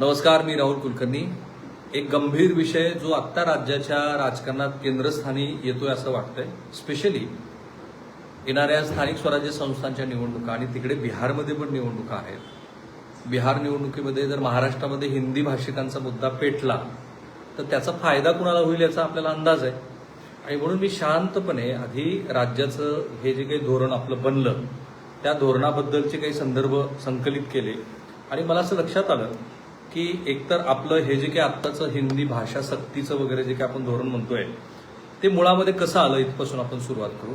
नमस्कार मी राहुल कुलकर्णी. एक गंभीर विषय जो आत्ता राज्याच्या राजकारणात केंद्रस्थानी येतोय असं वाटतंय. स्पेशली येणाऱ्या स्थानिक स्वराज्य संस्थांच्या निवडणुका आणि तिकडे बिहारमध्ये पण निवडणुका आहेत. बिहार निवडणुकीमध्ये जर महाराष्ट्रामध्ये हिंदी भाषिकांचा मुद्दा पेटला तर त्याचा फायदा कुणाला होईल याचा आपल्याला अंदाज आहे. आणि म्हणून मी शांतपणे आधी राज्याचं हे जे काही धोरण आपलं बनलं त्या धोरणाबद्दलचे काही संदर्भ संकलित केले. आणि मला असं लक्षात आलं की एकतर आपलं हे जे काही आत्ताचं हिंदी भाषा सक्तीचं वगैरे जे काही आपण धोरण म्हणतोय ते मुळामध्ये कसं आलं इथपासून आपण सुरुवात करू?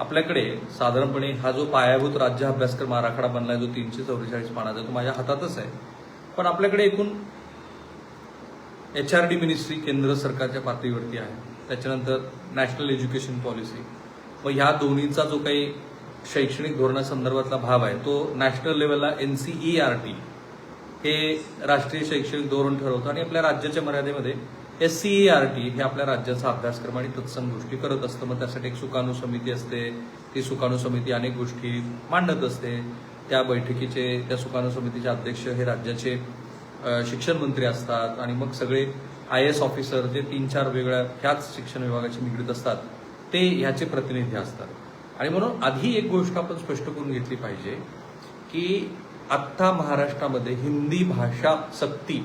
आपल्याकडे साधारणपणे हा जो पायाभूत राज्य अभ्यासक्रम आराखडा बनलाय जो तीनशे चौवेचाळीस पानाचा तो माझ्या हातातच आहे. पण आपल्याकडे एकूण एच आर डी मिनिस्ट्री केंद्र सरकारच्या पातळीवरती आहे. त्याच्यानंतर नॅशनल एज्युकेशन पॉलिसी. व ह्या दोन्हीचा जो काही शैक्षणिक धोरणासंदर्भातला भाव आहे तो नॅशनल लेवलला N C E R T हे राष्ट्रीय शैक्षणिक धोरण ठरवतं आणि आपल्या राज्याच्या मर्यादेमध्ये S C E R T हे आपल्या राज्याचा अभ्यासक्रम आणि तत्सम गोष्टी करत असतं. मग त्यासाठी एक सुकाणू समिती असते. ती सुकाणू समिती अनेक गोष्टी मांडत असते. त्या बैठकीचे त्या सुकाणू समितीचे अध्यक्ष हे राज्याचे शिक्षण मंत्री असतात आणि मग सगळे आय एस ऑफिसर जे तीन चार वेगळ्या ह्याच शिक्षण विभागाशी निगडीत असतात ते ह्याचे प्रतिनिधी असतात. आणि म्हणून आधी एक गोष्ट आपण स्पष्ट करून घेतली पाहिजे की आत्ता महाराष्ट्रामध्ये हिंदी भाषा सक्ती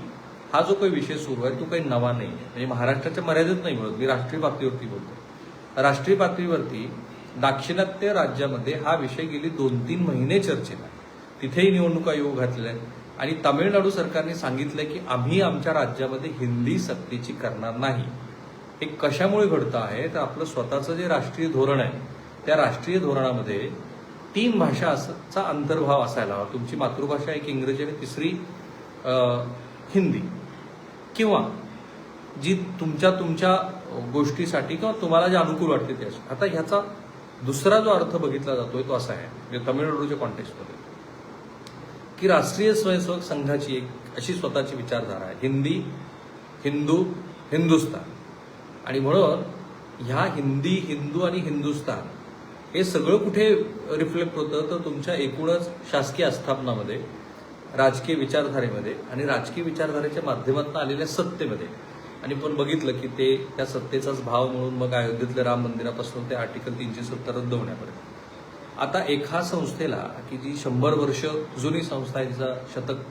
हा जो काही विषय सुरू आहे तो काही नवा नाही आहे. म्हणजे महाराष्ट्राच्या मर्यादेत नाही मिळत मी राष्ट्रीय पातळीवरती बोलतो राष्ट्रीय पातळीवरती दाक्षिणात्य राज्यामध्ये हा विषय गेली दोन तीन महिने चर्चेला तिथेही निवडणूक आयोग घातलेला आहे आणि तामिळनाडू सरकारने सांगितलंय की आम्ही आमच्या राज्यामध्ये हिंदी सक्तीची करणार नाही. हे कशामुळे घडतं आहे? तर आपलं स्वतःचं जे राष्ट्रीय धोरण आहे त्या राष्ट्रीय धोरणामध्ये तीन भाषाचा अंतर्भाव असायला हवा. तुमची मातृभाषा एक इंग्रजी आणि तिसरी हिंदी. किंवा जी तुमच्या तुमच्या गोष्टीसाठी किंवा तुम्हाला जे अनुकूल वाटते ते आता ह्याचा दुसरा जो अर्थ बघितला जातोय तो असा आहे म्हणजे तमिळनाडूच्या कॉन्टेक्स्टमध्ये की राष्ट्रीय स्वयंसेवक संघाची एक अशी स्वतःची विचारधारा आहे. हिंदी हिंदू हिंदुस्तान. आणि म्हणून ह्या हिंदी हिंदू आणि हिंदुस्तान हे सगळं कुठे रिफ्लेक्ट होतं? तर तुमच्या एकूणच शासकीय आस्थापनामध्ये राजकीय विचारधारेमध्ये आणि राजकीय विचारधारेच्या माध्यमातून आलेल्या सत्तेमध्ये. आणि पण बघितलं की ते त्या सत्तेचाच भाव म्हणून मग अयोध्येतल्या राम मंदिरापासून ते आर्टिकल तीनशे सत्तर रद्द होण्यापर्यंत. आता एका संस्थेला की जी शंभर वर्ष जुनी संस्था आहे तिचा शतक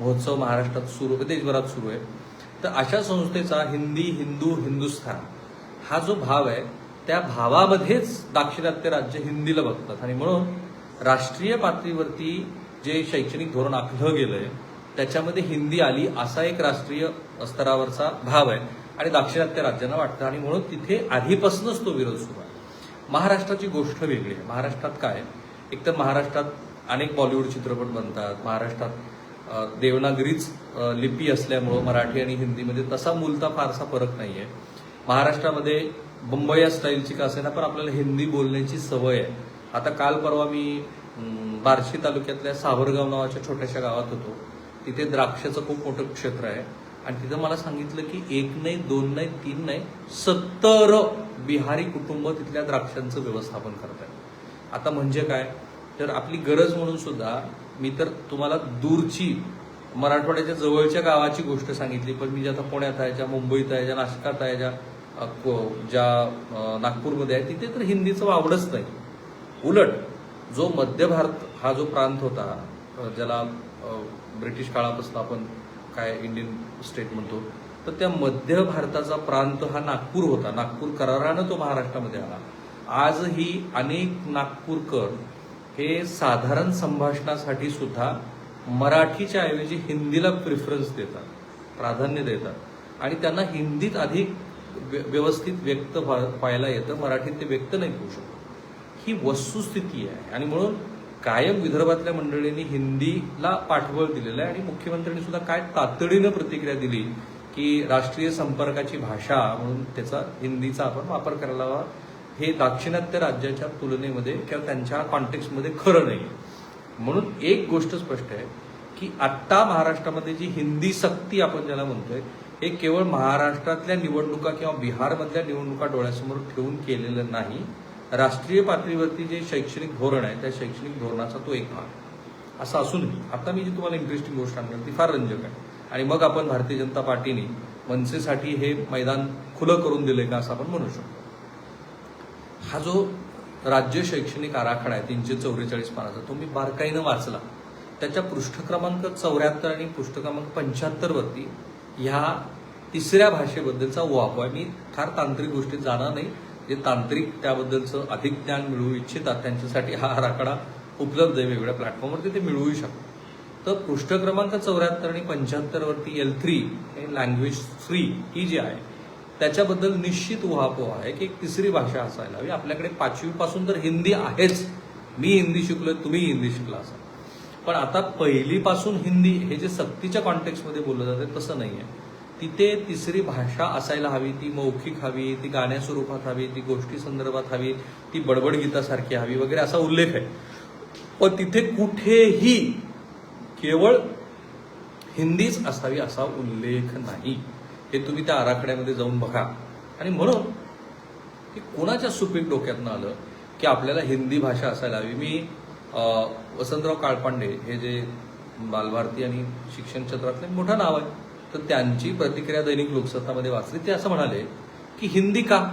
महोत्सव महाराष्ट्रात सुरू देशभरात सुरू आहे तर अशा संस्थेचा हिंदी हिंदू हिंदुस्थान हा जो भाव आहे त्या भावामध्येच दाक्षिणात्य राज्य हिंदीला बघतात. आणि म्हणून राष्ट्रीय पातळीवरती जे शैक्षणिक धोरण आखलं गेलंय त्याच्यामध्ये हिंदी आली असा एक राष्ट्रीय स्तरावरचा भाव आहे. आणि दाक्षिणात्य राज्यांना वाटतं. आणि म्हणून तिथे आधीपासूनच तो विरोध सुरू आहे. महाराष्ट्राची गोष्ट वेगळी आहे. महाराष्ट्रात काय एकतर महाराष्ट्रात अनेक बॉलिवूड चित्रपट बनतात. महाराष्ट्रात देवनागरीच लिपी असल्यामुळं मराठी आणि हिंदीमध्ये तसा मूलता फारसा फरक नाही आहे महाराष्ट्रामध्ये बंबया स्टाईलची का असेना पण आपल्याला हिंदी बोलण्याची सवय आहे. आता काल परवा मी बार्शी तालुक्यातल्या सावरगाव नावाच्या छोट्याशा गावात होतो. तिथे द्राक्षाचं खूप मोठं क्षेत्र आहे. आणि तिथं मला सांगितलं की एक नाही दोन नाही तीन नाही सत्तर बिहारी कुटुंब तिथल्या द्राक्षांचं व्यवस्थापन करत आहे आता म्हणजे काय? तर आपली गरज म्हणून सुद्धा मी तर तुम्हाला दूरची मराठवाड्याच्या जवळच्या गावाची गोष्ट सांगितली पण मी ज्या आता पुण्यात आहे ज्या मुंबईत आहे ज्या नाशकात आहे ज्या ज्या नागपूरमध्ये आहे तिथे तर हिंदीचं वावडच नाही. उलट जो मध्य भारत हा जो प्रांत होता ज्याला ब्रिटिश काळापासून आपण काय इंडियन स्टेट म्हणतो तर त्या मध्य भारताचा प्रांत हा नागपूर होता. नागपूर करारानं तो महाराष्ट्रामध्ये आला. आजही अनेक नागपूरकर हे साधारण संभाषणासाठी सुद्धा मराठीच्या ऐवजी हिंदीला प्रिफरन्स देतात प्राधान्य देतात. आणि त्यांना हिंदीत अधिक व्यवस्थित व्यक्त व्हा- व्हायला येतं. मराठीत ते व्यक्त नाही होऊ शकत. ही वस्तुस्थिती आहे. आणि म्हणून कायम विदर्भातल्या मंडळींनी हिंदीला पाठबळ दिलेलं आहे. आणि मुख्यमंत्र्यांनी सुद्धा काय तातडीनं प्रतिक्रिया दिली की राष्ट्रीय संपर्काची भाषा म्हणून त्याचा हिंदीचा आपण वापर करायला हवा हे दाक्षिणात्य राज्याच्या तुलनेमध्ये किंवा त्यांच्या कॉन्टेक्स्टमध्ये खरं नाही म्हणून एक गोष्ट स्पष्ट आहे की आत्ता महाराष्ट्रामध्ये जी हिंदी सक्ती आपण ज्याला म्हणतोय हे केवळ महाराष्ट्रातल्या निवडणुका किंवा बिहारमधल्या निवडणुका डोळ्यासमोर ठेवून केलेलं नाही. राष्ट्रीय पातळीवरती जे शैक्षणिक धोरण आहे त्या शैक्षणिक धोरणाचा तो एक भाग. असं असूनही आता मी जी तुम्हाला इंटरेस्टिंग गोष्ट सांगणार ती फार रंजक आहे. आणि मग आपण भारतीय जनता पार्टीने मनसेसाठी हे मैदान खुलं करून दिलंय का असं आपण म्हणू शकतो. हा जो राज्य शैक्षणिक आराखडा आहे तीनशे चौवेचाळीस पानाचा तो मी बारकाईनं वाचला. त्याच्या पृष्ठ क्रमांक चौऱ्याहत्तर आणि पृष्ठ क्रमांक पंच्याहत्तर वरती ह्या तिसऱ्या भाषेबद्दलचा वापर. आहे मी फार तांत्रिक गोष्टीत जाणार नाही. जे तांत्रिक त्याबद्दलचं अधिक ज्ञान मिळवू इच्छितात त्यांच्यासाठी हा आराखडा उपलब्ध आहे वेगवेगळ्या प्लॅटफॉर्मवरती ते मिळवू शकतात. तर पृष्ठ क्रमांक चौऱ्याहत्तर आणि पंच्याहत्तरवरती एल थ्री लँग्वेज थ्री ही जी आहे त्याच्याबद्दल निश्चित उहापोह आहे की एक तिसरी भाषा असायला हवी. आपल्याकडे पाचवीपासून तर हिंदी आहेच. मी हिंदी शिकलोय तुम्ही हिंदी शिकला असा पण आता पहिलीपासून हिंदी हे जे सक्तीच्या कॉन्टेक्स्टमध्ये बोललं जातं तसं नाही आहे तिथे तिसरी भाषा असायला हवी ती मौखिक हवी ती गाण्या स्वरूपात हवी ती गोष्टी संदर्भात हवी ती बडबड गीतासारखी हवी वगैरे असा उल्लेख आहे. पण तिथे कुठेही केवळ हिंदीच असावी असा उल्लेख नाही. हे तुम्ही त्या आराखड्यामध्ये जाऊन बघा. आणि म्हणून हे कोणाच्या सुपीक डोक्यातनं आलं की आपल्याला हिंदी भाषा असायला हवी? मी वसंतराव काळपांडे हे जे बालभारती आणि शिक्षण क्षेत्रातले मोठं नाव आहे तर त्यांची प्रतिक्रिया दैनिक लोकसत्तामध्ये वाचली. ते असं म्हणाले की हिंदी का?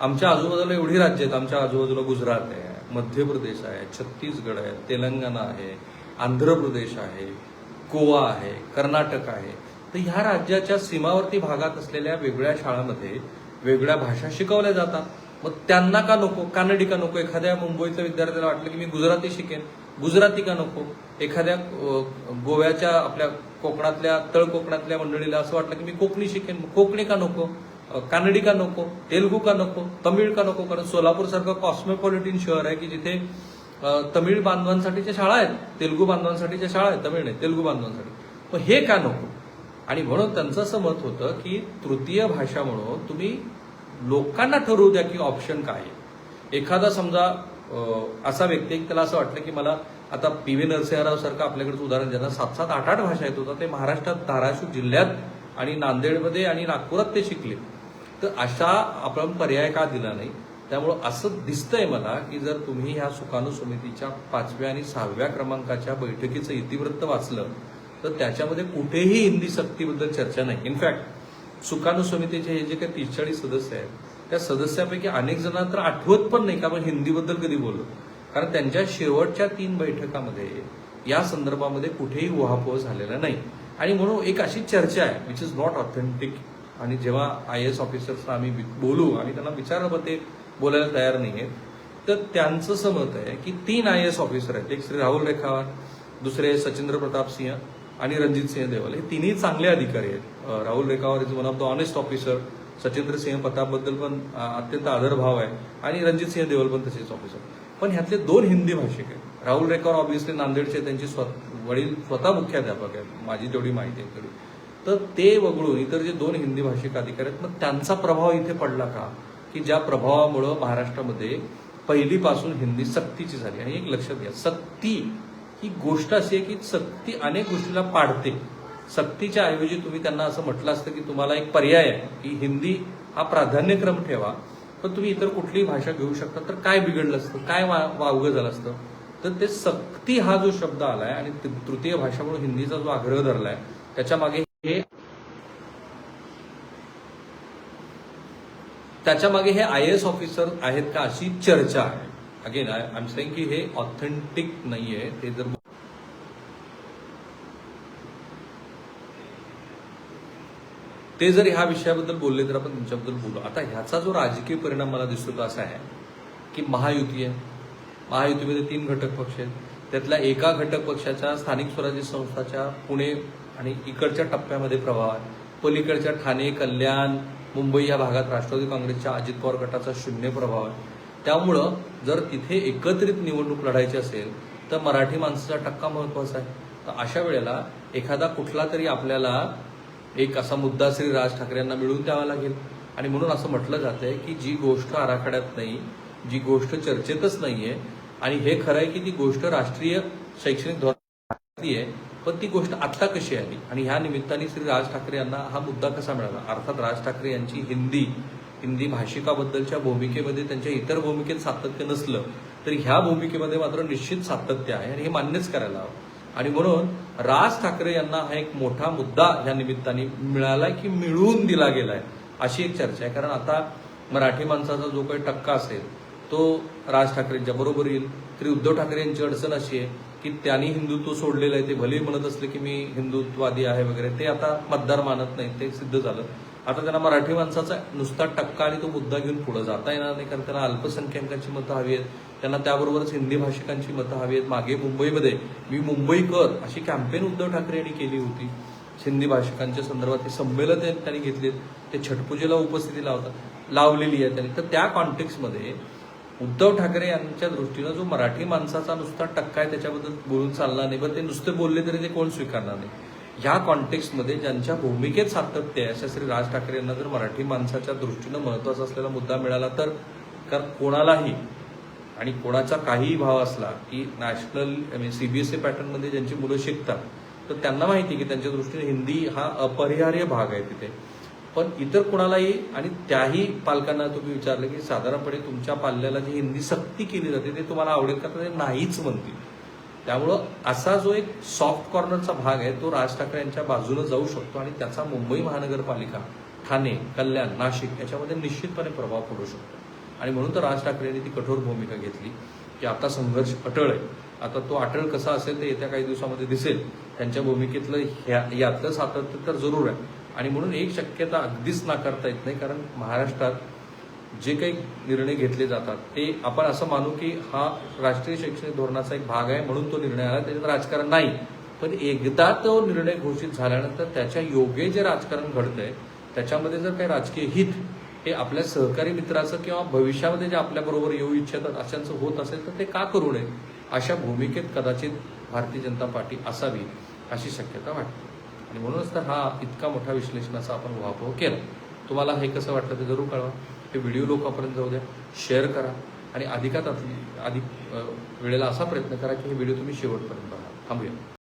आमच्या आजूबाजूला एवढी राज्य आहेत आमच्या आजूबाजूला गुजरात आहे मध्य प्रदेश आहे छत्तीसगड आहे तेलंगणा आहे आंध्र प्रदेश आहे गोवा आहे कर्नाटक आहे. तर ह्या राज्याच्या सीमावर्ती भागात असलेल्या वेगळ्या शाळांमध्ये वेगळ्या भाषा शिकवल्या जातात. मग त्यांना का नको? कानडी का नको? एखाद्या मुंबईतल्या विद्यार्थ्याला वाटलं की मी गुजराती शिकेन. गुजराती का नको? एखाद्या गोव्याच्या आपल्या कोकणातल्या तळ कोकणातल्या मंडळीला असं वाटलं की मी कोकणी शिकेन. मग कोकणी का नको? कानडी का नको? तेलगू का नको? तमिळ का नको? कारण सोलापूर सारखं कॉस्मोपॉलिटिन शहर आहे की जिथे तमिळ बांधवांसाठीच्या शाळा आहेत. तेलगू बांधवांसाठीच्या शाळा आहेत. तमिळ नाही तेलगू बांधवांसाठी. पण हे का नको? आणि म्हणून त्यांचं असं मत होतं की तृतीय भाषा म्हणून तुम्ही लोकांना ठरवू द्या की ऑप्शन काय आहे. एखादा समजा असा व्यक्ती त्याला असं वाटलं की मला आता पी व्ही नरसिंहराव सारखं आपल्याकडचं उदाहरण ज्यांना सात सात आठ आठ भाषा येत होता ते महाराष्ट्रात धाराशिव जिल्ह्यात आणि नांदेडमध्ये आणि नागपुरात ते शिकले. तर अशा आपण पर्याय का दिला नाही? त्यामुळं असं दिसतंय मला की जर तुम्ही ह्या सुकाणू समितीच्या पाचव्या आणि सहाव्या क्रमांकाच्या बैठकीचं इतिवृत्त वाचलं तर त्याच्यामध्ये कुठेही हिंदी सक्तीबद्दल चर्चा नाही. इनफॅक्ट सुकाणू समितीचे हे जे काही तीस चाळीस सदस्य आहेत त्या सदस्यापैकी अनेक जणांना तर आठवत पण नाही का आपण हिंदीबद्दल कधी बोललो कारण त्यांच्या शेवटच्या तीन बैठकामध्ये या संदर्भामध्ये कुठेही उहापोह झालेला नाही. आणि म्हणून एक अशी चर्चा आहे विच इज नॉट ऑथेंटिक आणि जेव्हा आय एस ऑफिसर्सना आम्ही बोलू आणि त्यांना विचारलं पण ते बोलायला तयार नाही आहेत तर त्यांचं असं आहे की तीन आय एस ऑफिसर आहेत. एक श्री राहुल रेखावार दुसरे सचिंद्र प्रताप सिंह आणि रणजित सिंह देवल हे तिन्ही चांगले अधिकारी आहेत. Rahul Rekhawar is one of the honest officer Sachindra Singh प्रतापबद्दल पण अत्यंत आदरभाव आहे. आणि रणजित सिंह देवल पण तसेच ऑफिसर पण ह्यातले दोन हिंदी भाषिक आहेत. राहुल रेखावर ऑब्व्हियसली नांदेडचे त्यांचे स्व वडील स्वतः मुख्याध्यापक आहेत. माझी तेवढी माहिती आहे तेवढी तर ते वगळून इतर जे दोन हिंदी भाषिक अधिकारी आहेत मग त्यांचा प्रभाव इथे पडला का? की ज्या प्रभावामुळं महाराष्ट्रामध्ये पहिलीपासून हिंदी सक्तीची झाली. आणि एक लक्षात घ्या सक्ती ही गोष्ट अशी आहे की सक्ती अनेक गोष्टीला पाडते. सक्तीच्या ऐवजी तुम्ही त्यांना असं म्हटलं असतं की तुम्हाला एक पर्याय आहे की हिंदी हा प्राधान्यक्रम ठेवा पण तुम्ही इतर कुठलीही भाषा घेऊ शकता तर काय बिघडलं असतं? काय वावगं झालं असतं? तर ते सक्ती हा जो शब्द आलाय आणि तृतीय भाषा म्हणून हिंदीचा जो आग्रह धरलाय त्याच्यामागे हे त्याच्यामागे हे आय एस ऑफिसर आहेत का अशी चर्चा आहे. अगेन आय एम सेंग की हे ऑथेंटिक नाहीये. ते जर ते जर ह्या विषयाबद्दल बोलले तर आपण त्यांच्याबद्दल बोलू. आता ह्याचा जो राजकीय परिणाम मला दिसतो तो असा आहे की महायुती आहे. महायुतीमध्ये तीन घटक पक्ष आहेत. त्यातल्या एका घटक पक्षाच्या स्थानिक स्वराज्य संस्थाच्या पुणे आणि इकडच्या टप्प्यामध्ये प्रभाव आहे. पलीकडच्या ठाणे कल्याण मुंबई या भागात राष्ट्रवादी काँग्रेसच्या अजित पवार गटाचा शून्य प्रभाव आहे. त्यामुळं जर तिथे एकत्रित निवडणूक लढायची असेल तर मराठी माणसाचा टक्का महत्त्वाचा आहे. तर अशा वेळेला एखादा कुठला तरी आपल्याला एक असा मुद्दा श्री राज ठाकरेंना मिळवून द्यावा लागेल. आणि म्हणून असं म्हटलं जातंय की जी गोष्ट आराखड्यात नाही जी गोष्ट चर्चेतच नाहीये आणि हे खरं आहे की ती गोष्ट राष्ट्रीय शैक्षणिक धोरणातली आहे पण ती गोष्ट आत्ता कशी आली? आणि ह्या निमित्ताने श्री राज ठाकरे यांना हा मुद्दा कसा मिळाला? अर्थात राज ठाकरे यांची हिंदी हिंदी भाषिकाबद्दलच्या भूमिकेमध्ये त्यांच्या इतर भूमिकेत सातत्य नसलं तरी ह्या भूमिकेमध्ये मात्र निश्चित सातत्य आहे आणि हे मान्यच करायला हवं. आणि म्हणून राज ठाकरे यांना हा एक मोठा मुद्दा या निमित्ताने मिळालाय की मिळवून दिला गेलाय अशी एक चर्चा आहे. कारण आता मराठी माणसाचा जो काही टक्का असेल तो राज ठाकरेंच्या बरोबर येईल. तरी उद्धव ठाकरे यांची अडचण अशी आहे की त्यांनी हिंदुत्व सोडलेलं आहे. ते भलेही म्हणत असले की मी हिंदुत्ववादी आहे वगैरे ते आता मतदार मानत नाही ते सिद्ध झालं. आता त्यांना मराठी माणसाचा नुसता टक्का आणि तो मुद्दा घेऊन पुढे जाता येणार नाही कारण त्यांना अल्पसंख्याकांची मतं हवी आहेत. त्यांना त्याबरोबरच हिंदी भाषिकांची मतं हवी आहेत. मागे मुंबईमध्ये मी मुंबईकर अशी कॅम्पेन उद्धव ठाकरे यांनी केली होती. हिंदी भाषिकांच्या संदर्भात ते संमेलन त्यांनी घेतले ते छटपूजेला उपस्थिती लावतात लावलेली आहे त्यांनी. तर त्या कॉन्टेक्स्टमध्ये उद्धव ठाकरे यांच्या दृष्टीनं जो मराठी माणसाचा नुसता टक्का आहे त्याच्याबद्दल बोलून चालला नाही. पण ते नुसते बोलले तरी ते कोण स्वीकारणार नाही. ह्या कॉन्टेक्स्टमध्ये ज्यांच्या भूमिकेत सातत्य आहे अशा श्री राज ठाकरे यांना जर मराठी माणसाच्या दृष्टीनं महत्त्वाचा असलेला मुद्दा मिळाला तर कारण कोणालाही आणि कोणाचा काहीही भाव असला की नॅशनल सीबीएसई पॅटर्नमध्ये ज्यांची मुलं शिकतात तर त्यांना माहिती आहे की त्यांच्या दृष्टीने हिंदी हा अपरिहार्य भाग आहे तिथे. पण इतर कोणालाही आणि त्याही पालकांना तुम्ही विचारलं की साधारणपणे तुमच्या पाल्याला जी हिंदी सक्ती केली जाते ते तुम्हाला आवडेल का? तर ते नाहीच म्हणतील. त्यामुळं असा जो एक सॉफ्ट कॉर्नरचा भाग आहे तो राज ठाकरे यांच्या बाजूने जाऊ शकतो आणि त्याचा मुंबई महानगरपालिका ठाणे कल्याण नाशिक याच्यामध्ये निश्चितपणे प्रभाव पडू शकतो. आणि म्हणून तर राज ठाकरे यांनी ती कठोर भूमिका घेतली की आता संघर्ष अटळ आहे. आता तो अटळ कसा असेल ते येत्या काही दिवसामध्ये दिसेल. त्यांच्या भूमिकेतलं ह्या- यातलं सातत्य तर जरूर आहे. आणि म्हणून एक शक्यता अगदीच नाकारता येत नाही कारण महाराष्ट्रात जे काही निर्णय घेतले जातात ते आपण असं मानू की हा राष्ट्रीय शैक्षणिक धोरणाचा एक भाग आहे म्हणून तो निर्णय आला त्याच्यात राजकारण नाही. पण एकदा तो निर्णय घोषित झाल्यानंतर त्याच्या योग्य जे राजकारण घडतंय त्याच्यामध्ये जर काही राजकीय हित हे आपल्या सहकारी मित्राचं किंवा भविष्यामध्ये जे आपल्याबरोबर येऊ इच्छितात अशांचं होत असेल तर ते का करू नये? अशा भूमिकेत कदाचित भारतीय जनता पार्टी असावी अशी शक्यता वाटते. आणि म्हणूनच तर हा इतका मोठा विश्लेषणाचा आपण उहापोह केला. तुम्हाला हे कसं वाटतं ते जरूर कळवा. हे व्हिडिओ लोकांपर्यंत जाऊ द्या. शेअर करा. आणि अधिकात अधिक वेळेला असा प्रयत्न करा की हे व्हिडिओ तुम्ही शेवटपर्यंत बघा. थांबूया.